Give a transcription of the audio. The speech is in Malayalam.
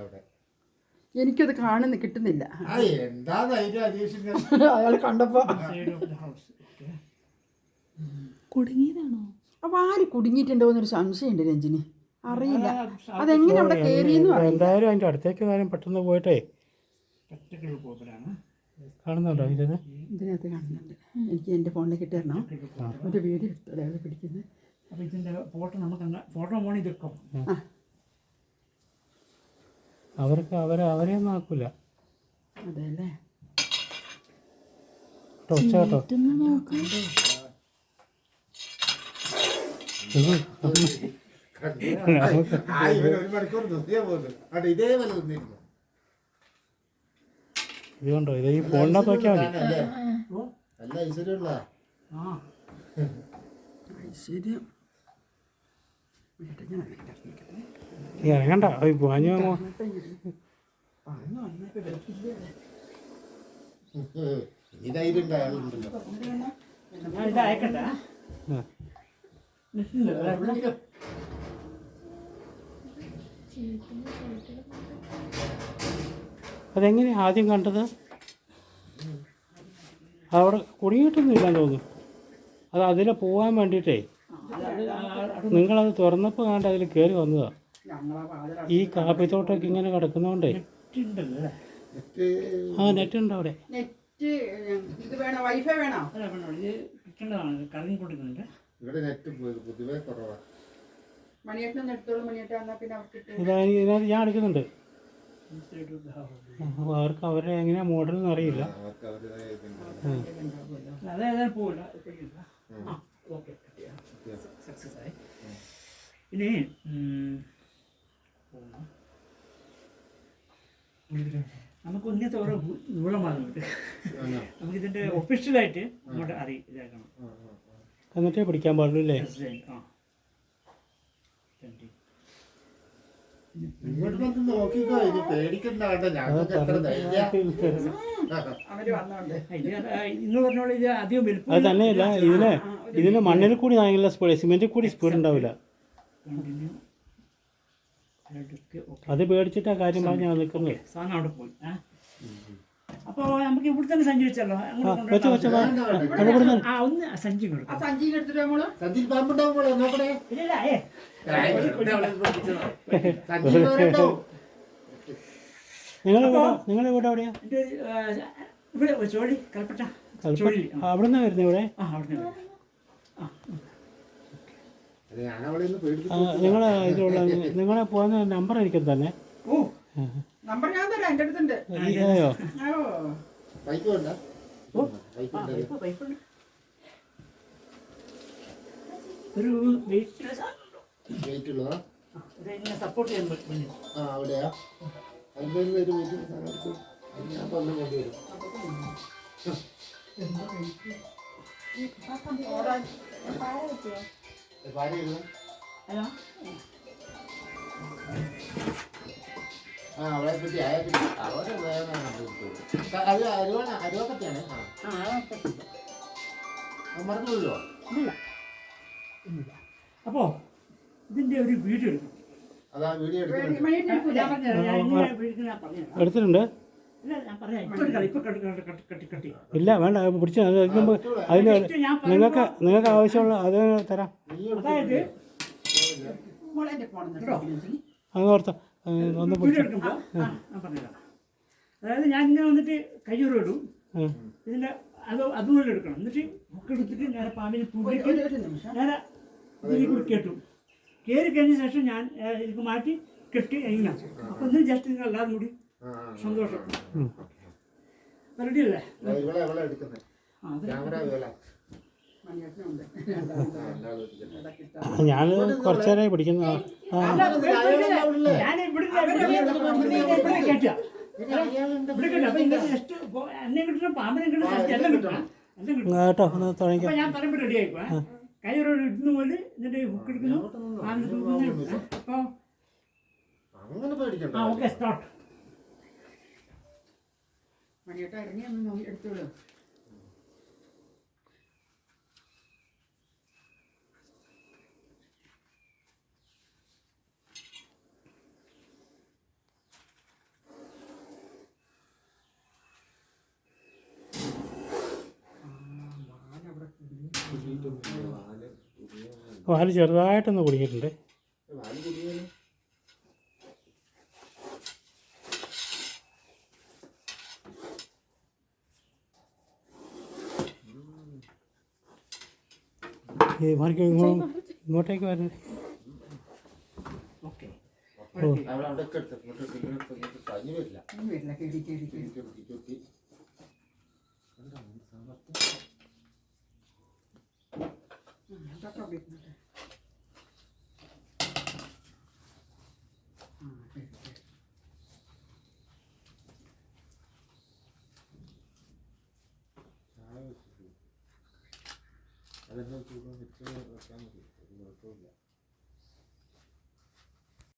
അവിടെ. എനിക്കത് കാണുന്ന കിട്ടുന്നില്ല. ആ എന്താ ധൈര്യം അന്വേഷിക്കാൻ അയാൾ കണ്ടപ്പോ. കുടുങ്ങിയതാണോ? അപ്പൊ ആര് കുടുങ്ങിയിട്ടുണ്ടോ എന്നൊരു സംശയമുണ്ട് രഞ്ജിനി. അറിയില്ല. അതെങ്ങനെ അവിടെ കയറിയെന്ന് അറിയില്ല. എന്തായാലും അതിന്റെ അടുത്തേക്ക് കാര്യം പെട്ടെന്ന് പോയിട്ടേ. കാണുന്നുണ്ടോ ഇതിന്? ഇതിനകത്ത് കാണുന്നുണ്ട്. എനിക്ക് എന്റെ ഫോണിൽ ഇട്ടിരണോ ഒരു വീഡിയോ എടുത്തു പിടിക്കുന്നത്. അപ്പോൾ ഇതിന്റെ ഫോട്ടോ നമുക്ക് ഫോട്ടോ ഫോണിൽ ഇതൊക്കെ ആ അവർക്ക് അവരെ അവരെയൊന്നും ആക്കൂല അതെ അല്ലേ കേട്ടോ ഒച്ച കേട്ടോ മറ്റൊന്ന് നോക്കാം ആ ഇവൻ അവരെ അവരെ നോക്കൂല ഇതുകൊണ്ടോ അവിടെ ഇതേപോലെ നിന്നിരുന്നു ഇത് ഈ ഫോണിനകത്ത് നോക്കിയാൽ മതി. ഐശ്വര്യം. നെറ്റില്ല ഇവിടെ അതെങ്ങനെ ആദ്യം കണ്ടത്? അവിടെ കുടുങ്ങിയിട്ടൊന്നും ഇല്ലാന്ന് തോന്നുന്നു. അത് അതിലെ പോകാൻ വേണ്ടിയിട്ടേ. നിങ്ങളത് തുറന്നപ്പോൾ കണ്ട് അതിൽ കയറി വന്നതാ. ഈ കാപ്പിത്തോട്ടൊക്കെ ഇങ്ങനെ കിടക്കുന്നോണ്ടേ. ആ നെറ്റ് ഉണ്ട് അവിടെ? നെറ്റ് ഇത് വേണോ? വൈഫൈ വേണോ? അല്ല വേണോ? ഇത് കിട്ടേണ്ടതാണ് കറങ്ങി ഇവിടെ നെറ്റ് പോയത് പൊതുവേ കുറവാ. മണിയേട്ടനൊന്ന് എടുത്തോളൂ മണിയേട്ടൻ എന്നാൽ പിന്നെ അവർക്ക് ഇട്ട് ഇതാ ഇതിനകത്ത് ഞാൻ എടുക്കുന്നുണ്ട് അവർക്ക് അവരുടെ എങ്ങനെയാ മോഡൽ എന്ന് അറിയില്ല. അതെ പോകില്ല ഓക്കെ. സക്സസ് ആയി ഇനി. നമുക്ക് ഇങ്ങനത്തെ ഓരോ നൂളമാകുന്നുണ്ട് നമുക്ക് ഇതിന്റെ ഒഫീഷ്യലായിട്ട് അങ്ങോട്ട് അറി ഇതാക്കണം. എന്നിട്ടേ പിടിക്കാൻ പാടുള്ളൂ അല്ലേ? ആ. വലുപ്പം അത് തന്നെയല്ല ഇതിന് ഇതിന് മണ്ണിൽ കൂടി നല്ല സ്പീഡ് സിമെന്റിൽ കൂടി സ്പീഡ് ഉണ്ടാവില്ല. അത് പേടിച്ചിട്ടാ കാര്യം പറഞ്ഞു ഞാൻ നിൽക്കുന്നത്. സാധനം അവിടെ പോയി. അപ്പോൾ നമുക്ക് ഇവിടെ തന്നെ സഞ്ചി വെച്ചല്ലോ. അങ്ങോട്ട് വെച്ചോ വെച്ചോ കൊണ്ടുവരണം. അത് ഇവിടെ ആ ഒന്ന് സഞ്ചി. നിങ്ങൾ നിങ്ങൾ ഇവിടെ എവിടെയാ ഇവിടെ ചോഴി കൽപ്പറ്റ ചോഴി ആ. അവിടെ നിന്നാ വരുന്നത് ഇവിടെ? ആ, നിങ്ങൾ ഇതിലുള്ള നിങ്ങളെ പോകുന്ന നമ്പർ എനിക്ക് തന്നെ. ഓ നമ്പർ ഞാൻ തരാം എന്റെ അടുത്തുണ്ട്. അയ്യോ ഒരു സപ്പോർട്ട് ചെയ്യാൻ പറ്റും ആ അവിടെയാ. അതിന്റെ ഒരു വെയിറ്റ് സാധനം ഞാൻ പറഞ്ഞു കൊണ്ടുവരും. അല്ല ആ അവളെ പറ്റി അയാളെ പറ്റി അവരെ വേറെ അത് അരുവാക്കത്തെയാണ് ആ ഇല്ല ഇല്ല അപ്പോൾ ഇതിന്റെ ഒരു വീഡിയോ എടുക്കും അതാ വീഡിയോ എടുത്തിട്ടുണ്ട്. ഇല്ല ഞാൻ വേണ്ട പിടിച്ച അതിന് ഞാൻ നിങ്ങൾക്ക് നിങ്ങൾക്ക് ആവശ്യമുള്ള അത് തരാം. അത് ഓർത്ത ഒന്ന് ഞാൻ അതായത് ഞാൻ ഇങ്ങനെ വന്നിട്ട് കയ്യൂറ് ഇടും. ഇതിന്റെ അത് അതുപോലെ എടുക്കണം. എന്നിട്ട് ബുക്ക് എടുത്തിട്ട് നേരെ പാമ്പിനെ തൂക്കിയിട്ട് നേരെ കൂടി കെട്ടും. കയറി കഴിഞ്ഞ ശേഷം ഞാൻ ഇത് മാറ്റി കെട്ടി ഇങ്ങനെ അപ്പം ഇന്ന് ജസ്റ്റ് നിങ്ങൾ എല്ലാവരും കൂടി സന്തോഷം. റെഡി അല്ലേ ആ, ഇവളെ ഇവളെ എടുക്കുന്നത് ആ അത് ക്യാമറ ഇവളെ. മണിയേട്ടനുണ്ട്. ആ, ഞാൻ കുറച്ചു നേരമായി പിടിക്കുന്നു. കേട്ടോ. ഒന്ന് തുടങ്ങിക്കോ. ഞാൻ പറയുമ്പോൾ റെഡി ആയിക്കോ കൈ ഒരു ഇടുന്ന പോലെ എന്നിട്ട് എടുക്കുന്നു. അങ്ങനെ പേടിക്കണ്ട. ആ ഓക്കെ സ്റ്റാർട്ട് മണിയേട്ട ഇറങ്ങി ഒന്ന് നോക്കി എടുത്തോളൂ. വാൽ ചെറുതായിട്ടൊന്ന് കുടിക്കിട്ടുണ്ട് മാർക്ക് ഇങ്ങോ- ഇങ്ങോട്ടേക്ക് വരണേ ഓക്കെ. la sua introduzione